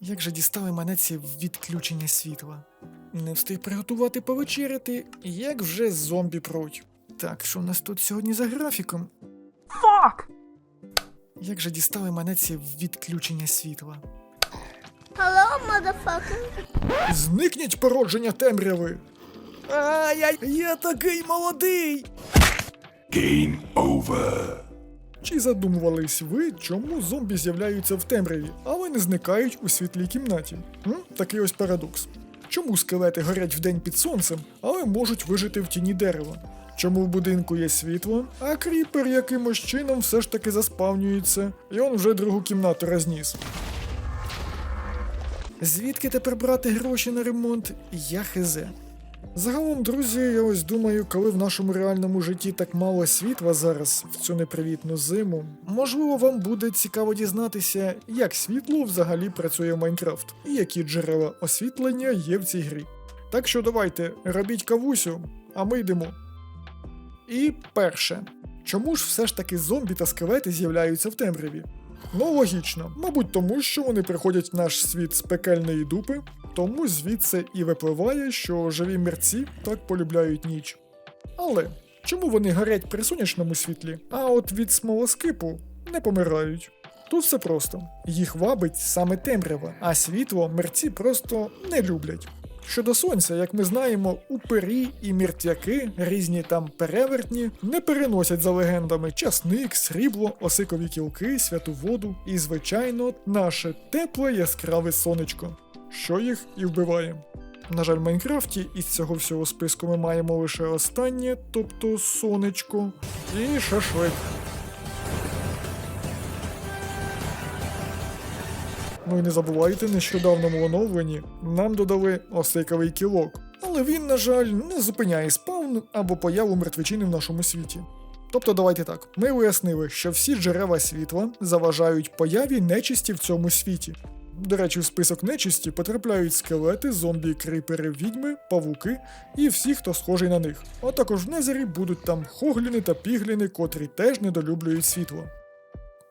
Як же дістали мене ці відключення світла? Не встиг приготувати повечеряти, як вже зомбі пруть. Так, що у нас тут сьогодні за графіком? Fuck! Як же дістали мене ці відключення світла? Hello, motherfucker. Зникніть породження темряви! Ай-яй, я такий молодий! Game over. Чи задумувались ви, чому зомбі з'являються в темряві, але не зникають у світлій кімнаті? М? Такий ось парадокс. Чому скелети горять вдень під сонцем, але можуть вижити в тіні дерева? Чому в будинку є світло, а кріпер якимось чином все ж таки заспавнюється, і он вже другу кімнату розніс. Звідки тепер брати гроші на ремонт? Я хизе. Загалом, друзі, я ось думаю, коли в нашому реальному житті так мало світла зараз в цю непривітну зиму, можливо, вам буде цікаво дізнатися, як світло взагалі працює в Майнкрафт і які джерела освітлення є в цій грі. Так що давайте, робіть кавусю, а ми йдемо. І перше. Чому ж все ж таки зомбі та скелети з'являються в темряві? Ну, логічно, мабуть, тому що вони приходять в наш світ з пекельної дупи, тому звідси і випливає, що живі мерці так полюбляють ніч. Але чому вони горять при сонячному світлі, а от від смолоскипу не помирають? Тут все просто. Їх вабить саме темрява, а світло мерці просто не люблять. Щодо сонця, як ми знаємо, упирі і мертвяки, різні там перевертні, не переносять за легендами часник, срібло, осикові кілки, святу воду і, звичайно, наше тепле яскраве сонечко, що їх і вбиває. На жаль, в Майнкрафті із цього всього списку ми маємо лише останнє, тобто сонечко, і шашлик. Ну і не забувайте, нещодавному оновленні нам додали осиковий кілок. Але він, на жаль, не зупиняє спаун або появу мертвечини в нашому світі. Тобто давайте так, ми вияснили, що всі джерела світла заважають появі нечисті в цьому світі. До речі, в список нечисті потрапляють скелети, зомбі, крипери, відьми, павуки і всі, хто схожий на них. А також в Незері будуть там хогліни та пігліни, котрі теж недолюблюють світло.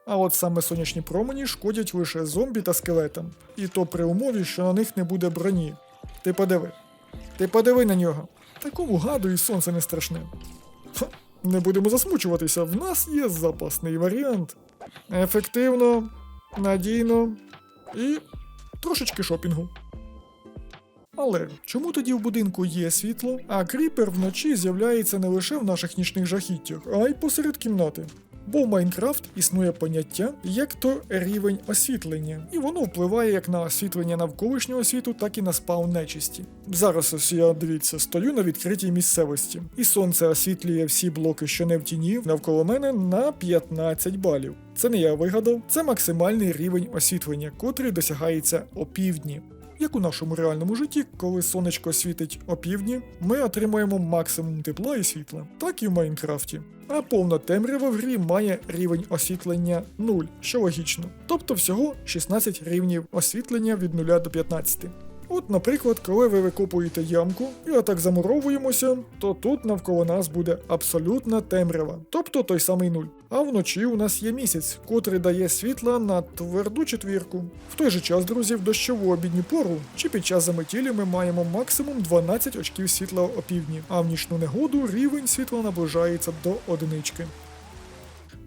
А от саме сонячні промені шкодять лише зомбі та скелетам, і то при умові, що на них не буде броні. Ти подиви. Ти подиви на нього. Такому гаду і сонце не страшне. Ха, не будемо засмучуватися, в нас є запасний варіант. Ефективно, надійно і трошечки шопінгу. Але чому тоді в будинку є світло, а кріпер вночі з'являється не лише в наших нічних жахіттях, а й посеред кімнати? Бо в Майнкрафт існує поняття як то рівень освітлення, і воно впливає як на освітлення навколишнього світу, так і на спаун нечисті. Зараз ось я дивіться, стою на відкритій місцевості, і сонце освітлює всі блоки, що не в тіні, навколо мене на 15 балів. Це не я вигадав, це максимальний рівень освітлення, котрий досягається опівдні. Як у нашому реальному житті, коли сонечко світить опівдні, ми отримуємо максимум тепла і світла, так і в Майнкрафті. А повна темрява в грі має рівень освітлення 0, що логічно. Тобто всього 16 рівнів освітлення від 0 до 15. От, наприклад, коли ви викопуєте ямку і отак замуровуємося, то тут навколо нас буде абсолютна темрява, тобто той самий нуль. А вночі у нас є місяць, котрий дає світла на тверду четвірку. В той же час, друзі, в дощову обідню пору чи під час заметілі ми маємо максимум 12 очків світла опівдні, а в нічну негоду рівень світла наближається до одинички.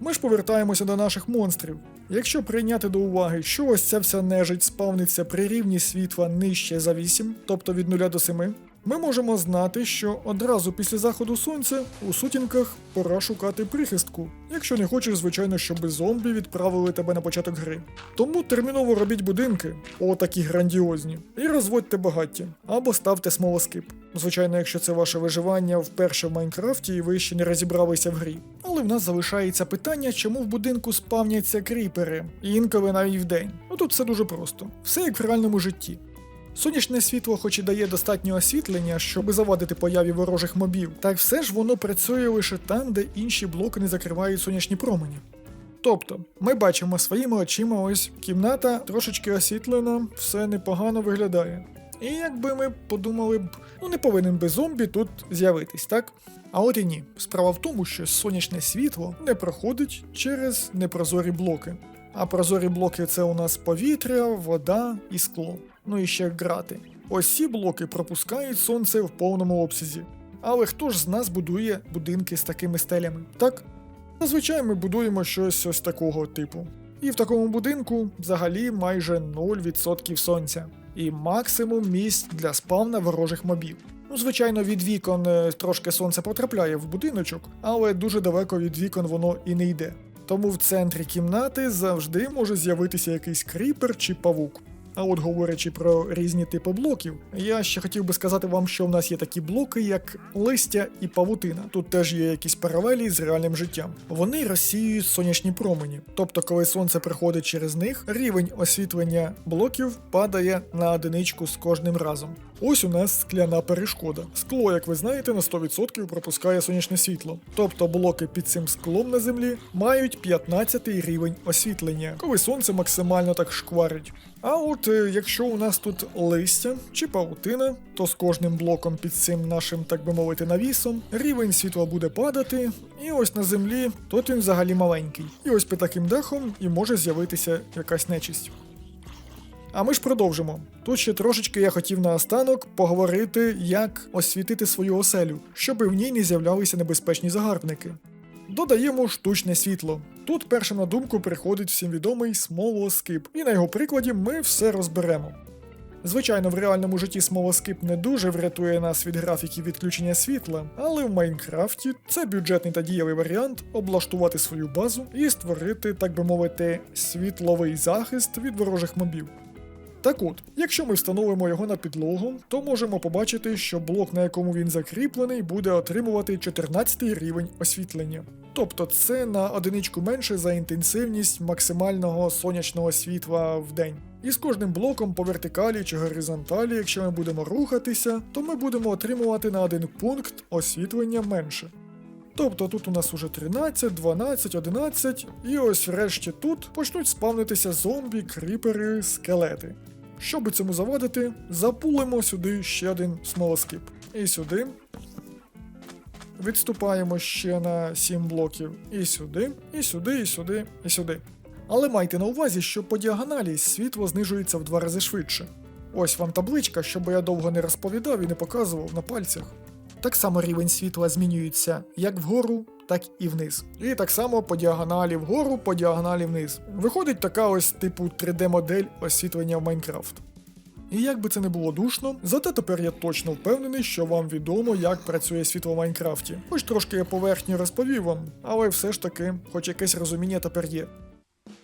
Ми ж повертаємося до наших монстрів. Якщо прийняти до уваги, що ось ця вся нежить спавниться при рівні світла нижче за 8, тобто від 0 до 7, ми можемо знати, що одразу після заходу сонця у сутінках пора шукати прихистку, якщо не хочеш, звичайно, щоб зомбі відправили тебе на початок гри. Тому терміново робіть будинки, отакі грандіозні, і розводьте багаття, або ставте смолоскип. Звичайно, якщо це ваше виживання вперше в Майнкрафті і ви ще не розібралися в грі. Але в нас залишається питання, чому в будинку спавняться кріпери, інколи навіть вдень. Ну тут все дуже просто. Все як в реальному житті. Сонячне світло, хоч і дає достатньо освітлення, щоб завадити появі ворожих мобів, так все ж воно працює лише там, де інші блоки не закривають сонячні промені. Тобто, ми бачимо своїми очима ось кімната трошечки освітлена, все непогано виглядає. І якби ми подумали б, ну не повинен би зомбі тут з'явитись, так? А от і ні. Справа в тому, що сонячне світло не проходить через непрозорі блоки. А прозорі блоки це у нас повітря, вода і скло. Ну і ще грати. Ось ці блоки пропускають сонце в повному обсязі. Але хто ж з нас будує будинки з такими стелями? Так? Зазвичай ми будуємо щось ось такого типу. І в такому будинку взагалі майже 0% сонця. І максимум місць для спавна ворожих мобів. Ну, звичайно, від вікон е, трошки сонце потрапляє в будиночок, але дуже далеко від вікон воно і не йде. Тому в центрі кімнати завжди може з'явитися якийсь кріпер чи павук. А от говорячи про різні типи блоків, я ще хотів би сказати вам, що в нас є такі блоки, як листя і павутина. Тут теж є якісь паралелі з реальним життям. Вони розсіюють сонячні промені. Тобто, коли сонце приходить через них, рівень освітлення блоків падає на одиничку з кожним разом. Ось у нас скляна перешкода. Скло, як ви знаєте, на 100% пропускає сонячне світло. Тобто блоки під цим склом на землі мають 15 рівень освітлення, коли сонце максимально так шкварить. А от е, якщо у нас тут листя чи паутина, то з кожним блоком під цим нашим, так би мовити, навісом, рівень світла буде падати, і ось на землі тут він взагалі маленький. І ось під таким дахом і може з'явитися якась нечисть. А ми ж продовжимо. Тут ще трошечки я хотів наостанок поговорити, як освітити свою оселю, щоби в ній не з'являлися небезпечні загарбники. Додаємо штучне світло. Тут першим на думку приходить всім відомий смолоскип, і на його прикладі ми все розберемо. Звичайно, в реальному житті смолоскип не дуже врятує нас від графіків відключення світла, але в Майнкрафті це бюджетний та дієвий варіант облаштувати свою базу і створити, так би мовити, світловий захист від ворожих мобів. Так от, якщо ми встановимо його на підлогу, то можемо побачити, що блок, на якому він закріплений, буде отримувати 14 рівень освітлення. Тобто це на одиничку менше за інтенсивність максимального сонячного світла в день. І з кожним блоком по вертикалі чи горизонталі, якщо ми будемо рухатися, то ми будемо отримувати на один пункт освітлення менше. Тобто тут у нас уже 13, 12, 11, і ось врешті тут почнуть спавнитися зомбі, кріпери, скелети. Щоб цьому завадити, запулимо сюди ще один смолоскип. І сюди. Відступаємо ще на 7 блоків. І сюди, і сюди, і сюди, і сюди. Але майте на увазі, що по діагоналі світло знижується в два рази швидше. Ось вам табличка, щоб я довго не розповідав і не показував на пальцях. Так само рівень світла змінюється як вгору, так і вниз. І так само по діагоналі вгору, по діагоналі вниз. Виходить така ось типу 3D-модель освітлення в Майнкрафт. І як би це не було душно, зате тепер я точно впевнений, що вам відомо, як працює світло в Майнкрафті. Хоч трошки я поверхні розповів вам, але все ж таки, хоч якесь розуміння тепер є.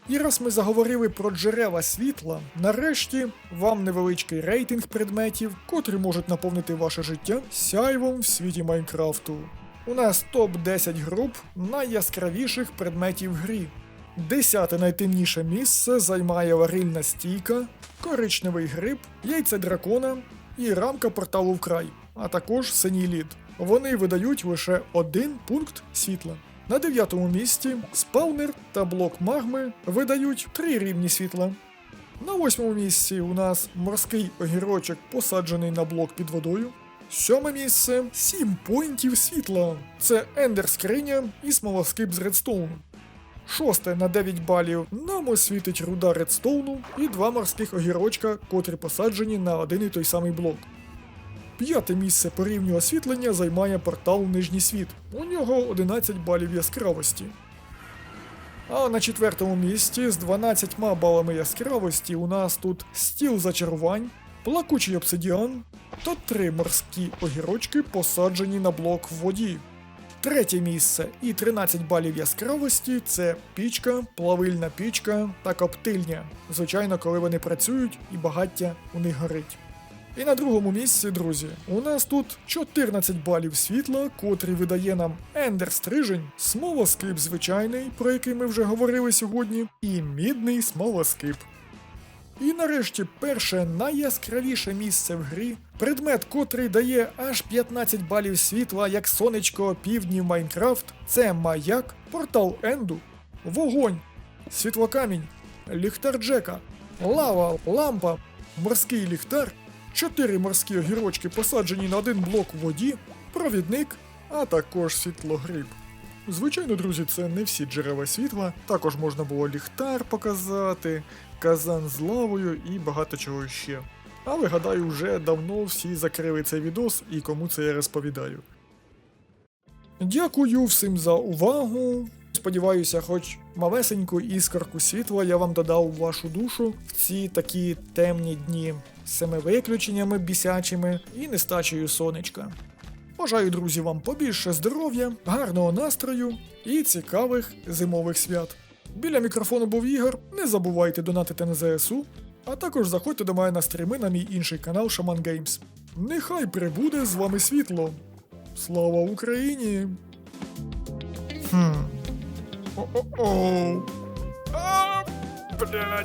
І раз ми заговорили про джерела світла, нарешті вам невеличкий рейтинг предметів, котрі можуть наповнити ваше життя сяйвом в світі Майнкрафту. У нас топ-10 груп найяскравіших предметів грі. Десяте найтемніше місце займає варильна стійка, коричневий гриб, яйце дракона і рамка порталу в край, а також синій лід. Вони видають лише один пункт світла. На дев'ятому місці спаунер та блок магми видають три рівні світла. На восьмому місці у нас морський огірочок, посаджений на блок під водою. Сьоме місце 7 поінтів світла. Це ендер скриня і смолоскип з редстоуну. Шосте на 9 балів нам освітить руда редстоуну і два морських огірочка, котрі посаджені на один і той самий блок. П'яте місце по рівню освітлення займає портал Нижній світ. У нього 11 балів яскравості. А на четвертому місці з 12 балами яскравості у нас тут стіл зачарувань, плакучий обсидіан та три морські огірочки, посаджені на блок в воді. Третє місце і 13 балів яскравості це пічка, плавильна пічка та коптильня. Звичайно, коли вони працюють і багаття у них горить. І на другому місці, друзі, у нас тут 14 балів світла, котрі видає нам Ендер Стрижень, смолоскип звичайний, про який ми вже говорили сьогодні, і мідний смолоскип. І нарешті перше найяскравіше місце в грі, предмет, котрий дає аж 15 балів світла, як сонечко півдні в Майнкрафт, це маяк, портал Енду, вогонь, світлокамінь, ліхтар Джека, лава, лампа, морський ліхтар, чотири морські огірочки посаджені на один блок в воді, провідник, а також світлогриб. Звичайно, друзі, це не всі джерела світла. Також можна було ліхтар показати, казан з лавою і багато чого ще. Але гадаю, вже давно всі закрили цей відос і кому це я розповідаю. Дякую всім за увагу. Сподіваюся, хоч малесеньку іскорку світла я вам додав у вашу душу в ці такі темні дні з цими виключеннями бісячими і нестачею сонечка. Бажаю, друзі, вам побільше здоров'я, гарного настрою і цікавих зимових свят. Біля мікрофону був Ігор. Не забувайте донатити на ЗСУ, а також заходьте до мене на стріми на мій інший канал Shaman Games. Нехай прибуде з вами світло. Слава Україні! Хм. Oh, oh, oh. Um, banana